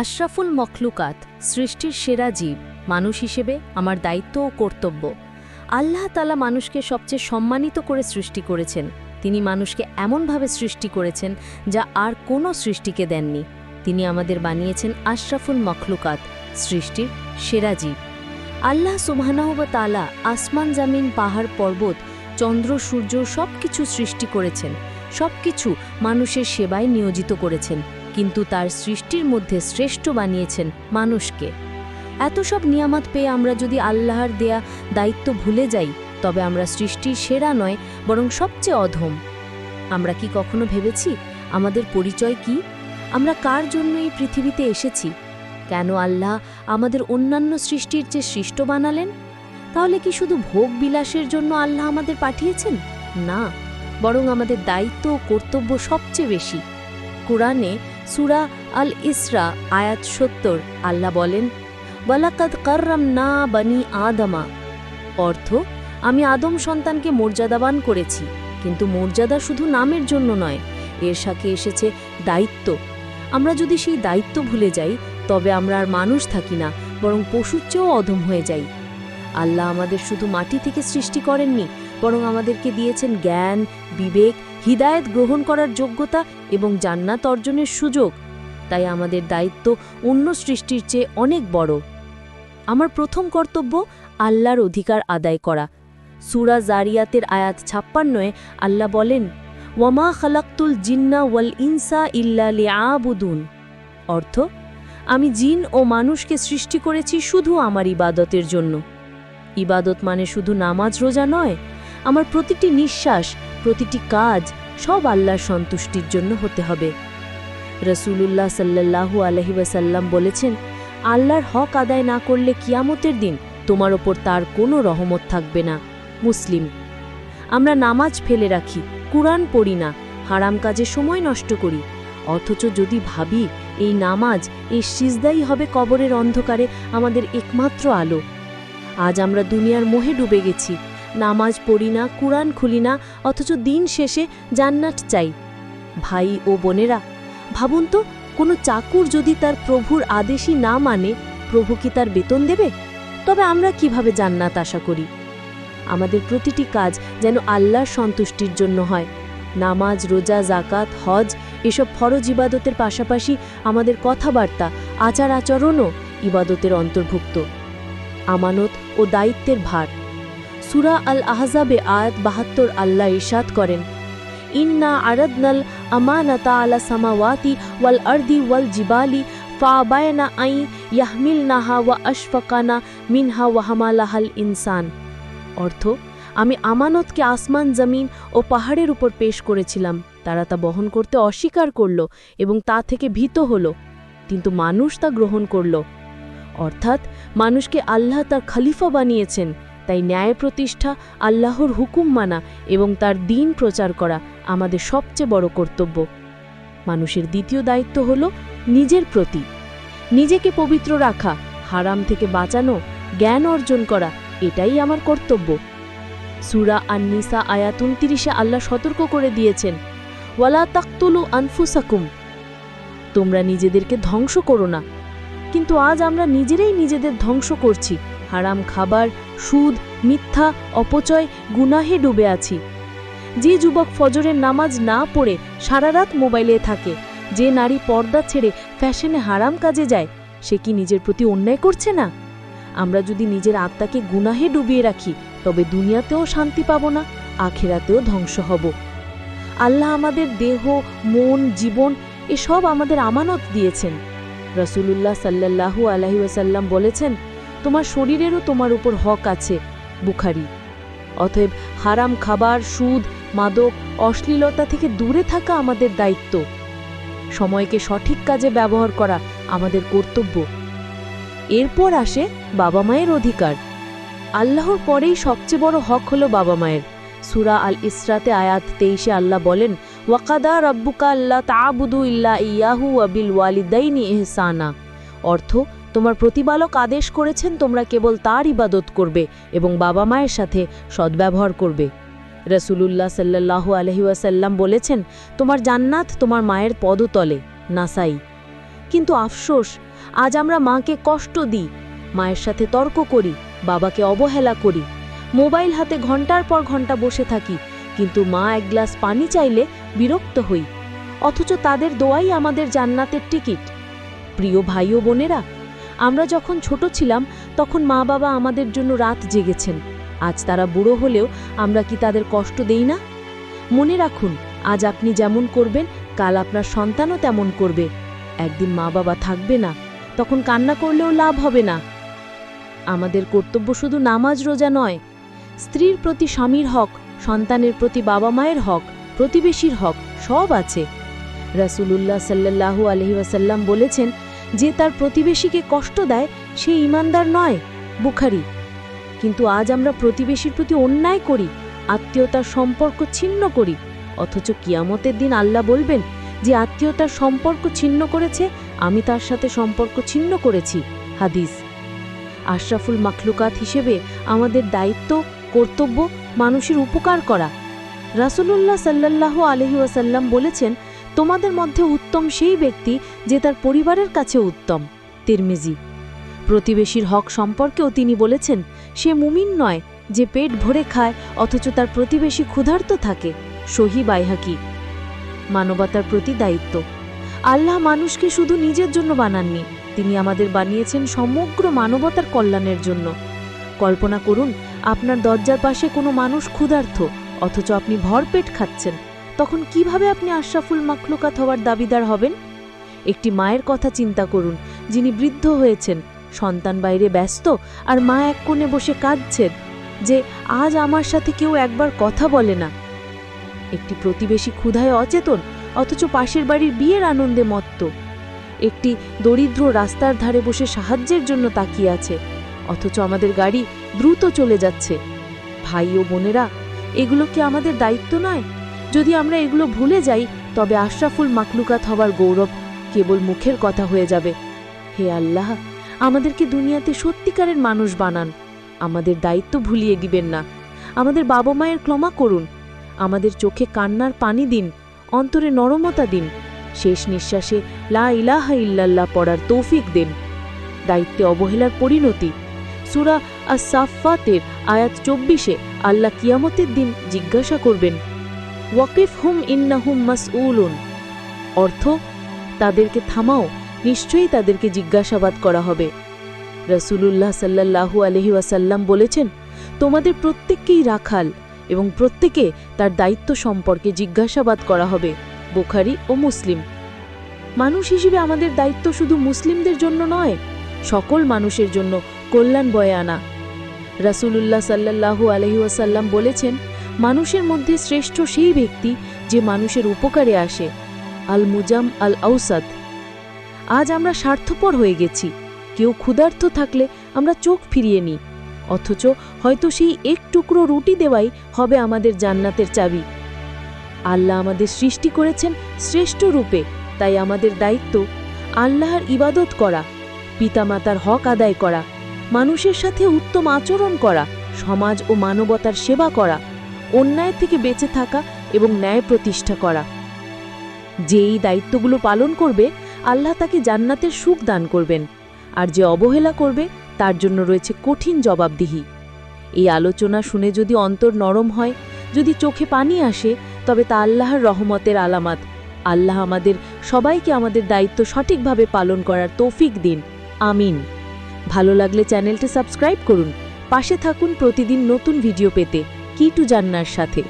আশরাফুল মখলুকাত সৃষ্টির সেরা জীব, মানুষ হিসেবে আমার দায়িত্ব ও কর্তব্য। আল্লাহ তালা মানুষকে সবচেয়ে সম্মানিত করে সৃষ্টি করেছেন। তিনি মানুষকে এমনভাবে সৃষ্টি করেছেন যা আর কোনো সৃষ্টিকে দেননি। তিনি আমাদের বানিয়েছেন আশরাফুল মখলুকাত, সৃষ্টির সেরা জীব। আল্লাহ সুবহানাহব তালা আসমান, জামিন, পাহাড়, পর্বত, চন্দ্র, সূর্য সব কিছু সৃষ্টি করেছেন। সব কিছু মানুষের সেবায় নিয়োজিত করেছেন। কিন্তু তার সৃষ্টির মধ্যে শ্রেষ্ঠ বানিয়েছেন মানুষকে। এত সব নিয়ামত পেয়ে আমরা যদি আল্লাহর দেয়া দায়িত্ব ভুলে যাই, তবে আমরা সৃষ্টির সেরা নয়, বরং সবচেয়ে অধম। আমরা কি কখনো ভেবেছি, আমাদের পরিচয় কি? আমরা কার জন্য এই পৃথিবীতে এসেছি? কেন আল্লাহ আমাদের অন্যান্য সৃষ্টির চেয়ে সৃষ্ট বানালেন? তাহলে কি শুধু ভোগ বিলাসের জন্য আল্লাহ আমাদের পাঠিয়েছেন? না, বরং আমাদের দায়িত্ব ও কর্তব্য সবচেয়ে বেশি। কোরআনে সুরা আল ইসরা আয়াত সত্তর। আল্লাহ বলেন, ওয়ালাকাদ কার্রাম না বানি আদমা। অর্থ, আমি আদম সন্তানকে মর্যাদাবান করেছি, কিন্তু মর্যাদা শুধু নামের জন্য নয়, এর সাথে এসেছে দায়িত্ব। আমরা যদি সেই দায়িত্ব ভুলে যাই, তবে আমরা আর মানুষ থাকি না, বরং পশুর চেয়েও অধম হয়ে যাই। আল্লাহ আমাদের শুধু মাটি থেকে সৃষ্টি করেননি বরং আমাদেরকে দিয়েছেন জ্ঞান, বিবেক, হিদায়ত গ্রহণ করার যোগ্যতা এবং জান্নাত অর্জনের সুযোগ। তাই আমাদের দায়িত্ব অন্য সৃষ্টির চেয়ে অনেক বড়। আমার প্রথম কর্তব্য আল্লাহর অধিকার আদায় করা। সুরা জারিয়াতের আয়াত ছাপ্পান্নয়ে আল্লাহ বলেন, ওয়ামা খালাক্তুল জিন্না ওয়াল ইনসা ইল্লা লিআবুদুন। অর্থ, আমি জিন ও মানুষকে সৃষ্টি করেছি শুধু আমার ইবাদতের জন্য। ইবাদত মানে শুধু নামাজ রোজা নয় আমার প্রতিটি নিঃশ্বাস, প্রতিটি কাজ সব আল্লাহর সন্তুষ্টির জন্য হতে হবে। রসুলুল্লাহ সাল্লাহু আলহি ওয়াসাল্লাম বলেছেন, আল্লাহর হক আদায় না করলে কিয়ামতের দিন তোমার ওপর তার কোনো রহমত থাকবে না। মুসলিম, আমরা নামাজ ফেলে রাখি, কুরআন পড়ি না, হারাম কাজে সময় নষ্ট করি। অথচ যদি ভাবি, এই নামাজ, এই সিজদাই হবে কবরের অন্ধকারে আমাদের একমাত্র আলো। আজ আমরা দুনিয়ার মোহে ডুবে গেছি। নামাজ পড়ি না, কুরআন খুলি না, অথচ দিন শেষে জান্নাত চাই। ভাই ও বোনেরা, ভাবুন তো, কোনো চাকুর যদি তার প্রভুর আদেশই না মানে প্রভু কি তার বেতন দেবে? তবে আমরা কীভাবে জান্নাত আশা করি? আমাদের প্রতিটি কাজ যেন আল্লাহর সন্তুষ্টির জন্য হয়। নামাজ, রোজা জাকাত হজ, এসব ফরজ ইবাদতের পাশাপাশি আমাদের কথাবার্তা আচার আচরণও ইবাদতের অন্তর্ভুক্ত। আমানত ও দায়িত্বের ভার। সুরা আল আহজাবে আয়াত বাহাত্তর আল্লাহ ইরশাদ করেন, ইন্না আরদনাল আমানাতা আলা সামাওয়াতি ওয়াল আরদি ওয়াল জিবালি ফাবায়না আই ইয়াহমিল নাহা ওয়া আশফাকানা মিনহা ওয়া হামালাহাল ইনসান। অর্থ, আমি আমানতকে আসমান, জমিন ও পাহাড়ের উপর পেশ করেছিলাম। তারা তা বহন করতে অস্বীকার করল এবং তা থেকে ভীত হল, কিন্তু মানুষ তা গ্রহণ করল। অর্থাৎ, মানুষকে আল্লাহ তার খলিফা বানিয়েছেন। তাই ন্যায় প্রতিষ্ঠা, আল্লাহর হুকুম মানা এবং তার দিন প্রচার করা আমাদের সবচেয়ে বড় কর্তব্য। মানুষের দ্বিতীয় দায়িত্ব হল নিজের প্রতি। নিজেকে পবিত্র রাখা, হারাম থেকে বাঁচানো, জ্ঞান অর্জন করা, এটাই আমার কর্তব্য। সুরা আন্নিসা আয়াত উনতিরিশে আল্লাহ সতর্ক করে দিয়েছেন, ওয়ালা তাকতুলু আনফুসাকুম। তোমরা নিজেদেরকে ধ্বংস করো না। কিন্তু আজ আমরা নিজেরাই নিজেদের ধ্বংস করছি, হারাম খাবার সুদ, মিথ্যা, অপচয়, গুনাহে ডুবে আছি। যে যুবক ফজরের নামাজ না পড়ে সারা রাত মোবাইলে থাকে, যে নারী পর্দা ছেড়ে ফ্যাশনে হারাম কাজে যায়, সে কি নিজের প্রতি অন্যায় করছে না? আমরা যদি নিজের আত্মাকে গুনাহে ডুবিয়ে রাখি, তবে দুনিয়াতেও শান্তি পাব না, আখেরাতেও ধ্বংস হব। আল্লাহ আমাদের দেহ, মন, জীবন, এসব আমাদের আমানত দিয়েছেন। রসুলুল্লাহ সাল্লাহু আলহি ওয়াসাল্লাম বলেছেন তোমার শরীরেরও তোমার উপর হক আছে, বুখারি। অতএব হারাম খাবার, সুদ, মাদক, অশ্লীলতা থেকে দূরে থাকা আমাদের দায়িত্ব। সময়কে সঠিক কাজে ব্যবহার করা আমাদের কর্তব্য। এরপর আসে বাবা মায়ের অধিকার। আল্লাহর পরেই সবচেয়ে বড় হক হলো বাবা মায়ের। সুরা আল ইসরাতে আয়াত তেইশে আল্লাহ বলেন, ওয়াকাদা রব্বুকা আল্লাহ তাবুদু ইল্লা ইয়াহু আবিল ওয়ালিদাইনি এহসানা অর্থ তোমার প্রতিপালক আদেশ করেছেন তোমরা কেবল তার ইবাদত করবে এবং বাবা মায়ের সাথে সদ্ব্যবহার করবে। রসুলুল্লাহ সাল্লাহু আলহি ওয়াসাল্লাম বলেছেন, তোমার জান্নাত তোমার মায়ের পদতলে, নাসাই। কিন্তু আফসোস, আজ আমরা মাকে কষ্ট দিই, মায়ের সাথে তর্ক করি, বাবাকে অবহেলা করি। মোবাইল হাতে ঘণ্টার পর ঘণ্টা বসে থাকি, কিন্তু মা এক গ্লাস পানি চাইলে বিরক্ত হই। অথচ তাদের দোয়াই আমাদের জান্নাতের টিকিট। প্রিয় ভাই ও বোনেরা আমরা যখন ছোট ছিলাম, তখন মা বাবা আমাদের জন্য রাত জেগেছেন। আজ তারা বুড়ো হলেও আমরা কি তাদের কষ্ট দেই না? মনে রাখুন, আজ আপনি যেমন করবেন, কাল আপনার সন্তানও তেমন করবে। একদিন মা বাবা থাকবে না, তখন কান্না করলেও লাভ হবে না। আমাদের কর্তব্য শুধু নামাজ রোজা নয়। স্ত্রীর প্রতি স্বামীর হক, সন্তানের প্রতি বাবা মায়ের হক, প্রতিবেশীর হক, সব আছে। রাসূলুল্লাহ সাল্লাল্লাহু আলহি ওয়াসাল্লাম বলেছেন যে তার প্রতিবেশীকে কষ্ট দেয়, সে ইমানদার নয়, বুখারি। কিন্তু আজ আমরা প্রতিবেশীর প্রতি অন্যায় করি, আত্মীয়তার সম্পর্ক ছিন্ন করি, অথচ কিয়ামতের দিন আল্লাহ বলবেন যে, আত্মীয়তার সম্পর্ক ছিন্ন করেছে, আমি তার সাথে সম্পর্ক ছিন্ন করেছি, হাদিস। আশরাফুল মাখলুকাত হিসেবে আমাদের দায়িত্ব, কর্তব্য মানুষের উপকার করা। রাসূলুল্লাহ সাল্লাল্লাহু আলহি ওয়াসাল্লাম বলেছেন তোমাদের মধ্যে উত্তম সেই ব্যক্তি যে তার পরিবারের কাছে উত্তম, তিরমিজি। প্রতিবেশীর হক সম্পর্কেও তিনি বলেছেন, সে মুমিন নয় যে পেট ভরে খায়, অথচ তার প্রতিবেশী ক্ষুধার্ত থাকে, সহি বাইহাকি। মানবতার প্রতি দায়িত্ব। আল্লাহ মানুষকে শুধু নিজের জন্য বানাননি, তিনি আমাদের বানিয়েছেন সমগ্র মানবতার কল্যাণের জন্য। কল্পনা করুন, আপনার দরজার পাশে কোনো মানুষ ক্ষুধার্ত, অথচ আপনি ভরপেট খাচ্ছেন। তখন কীভাবে আপনি আশরাফুল মাখলুকাত হওয়ার দাবিদার হবেন? একটি মায়ের কথা চিন্তা করুন, যিনি বৃদ্ধ হয়েছেন, সন্তান বাইরে ব্যস্ত, আর মা এক কোণে বসে কাঁদছেন যে আজ আমার সাথে কেউ একবার কথা বলে না। একটি প্রতিবেশী ক্ষুধায় অচেতন, অথচ পাশের বাড়ির বিয়ের আনন্দে মত্ত। একটি দরিদ্র রাস্তার ধারে বসে সাহায্যের জন্য তাকিয়ে আছে, অথচ আমাদের গাড়ি দ্রুত চলে যাচ্ছে। ভাই ও বোনেরা, এগুলো কি আমাদের দায়িত্ব নয়? যদি আমরা এগুলো ভুলে যাই, তবে আশরাফুল মাকলুকাত হবার গৌরব কেবল মুখের কথা হয়ে যাবে। হে আল্লাহ, আমাদেরকে দুনিয়াতে সত্যিকারের মানুষ বানান। আমাদের দায়িত্ব ভুলিয়ে দিবেন না। আমাদের বাবা মায়ের ক্ষমা করুন। আমাদের চোখে কান্নার পানি দিন, অন্তরে নরমতা দিন। শেষ নিঃশ্বাসে লা ইলাহা ইল্লাল্লাহ পড়ার তৌফিক দিন। দায়িত্বে অবহেলার পরিণতি। সুরা আসাফাতের আয়াত চব্বিশে আল্লাহ কিয়ামতের দিন জিজ্ঞাসা করবেন ওয়াকিফ হুম ইন্নাহুম মাসউলুন। অর্থ, তাদেরকে থামাও, নিশ্চয়ই তাদেরকে জিজ্ঞাসাবাদ করা হবে। রসুলুল্লাহ সাল্লাল্লাহু আলহি ওয়াসাল্লাম বলেছেন, তোমাদের প্রত্যেককেই রাখাল এবং প্রত্যেকে তার দায়িত্ব সম্পর্কে জিজ্ঞাসাবাদ করা হবে, বোখারি ও মুসলিম। মানুষ হিসেবে আমাদের দায়িত্ব শুধু মুসলিমদের জন্য নয়, সকল মানুষের জন্য কল্যাণ বয়ে আনা। রাসূলুল্লাহ সাল্লাল্লাহু আলহি ওয়াসাল্লাম বলেছেন মানুষের মধ্যে শ্রেষ্ঠ সেই ব্যক্তি যে মানুষের উপকারে আসে। আল মুজাম আল আউসাদ আজ আমরা স্বার্থপর হয়ে গেছি। কেউ ক্ষুধার্ত থাকলে আমরা চোখ ফিরিয়ে নিই। অথচ হয়তো সেই এক টুকরো রুটি দেওয়াই হবে আমাদের জান্নাতের চাবি। আল্লাহ আমাদের সৃষ্টি করেছেন শ্রেষ্ঠ রূপে, তাই আমাদের দায়িত্ব আল্লাহর ইবাদত করা, পিতামাতার হক আদায় করা, মানুষের সাথে উত্তম আচরণ করা, সমাজ ও মানবতার সেবা করা। অন্যায় থেকে বেঁচে থাকা এবং ন্যায় প্রতিষ্ঠা করা। যে এই দায়িত্বগুলো পালন করবে, আল্লাহ তাকে জান্নাতের সুখ দান করবেন। আর যে অবহেলা করবে, তার জন্য রয়েছে কঠিন জবাবদিহি। এই আলোচনা শুনে যদি অন্তর নরম হয়, যদি চোখে পানি আসে, তবে তা আল্লাহর রহমতের আলামাত। আল্লাহ আমাদের সবাইকে আমাদের দায়িত্ব সঠিকভাবে পালন করার তৌফিক দিন। আমিন। ভালো লাগলে চ্যানেলটি সাবস্ক্রাইব করুন। পাশে থাকুন প্রতিদিন নতুন ভিডিও পেতে। কিটু জান্নার সাথে।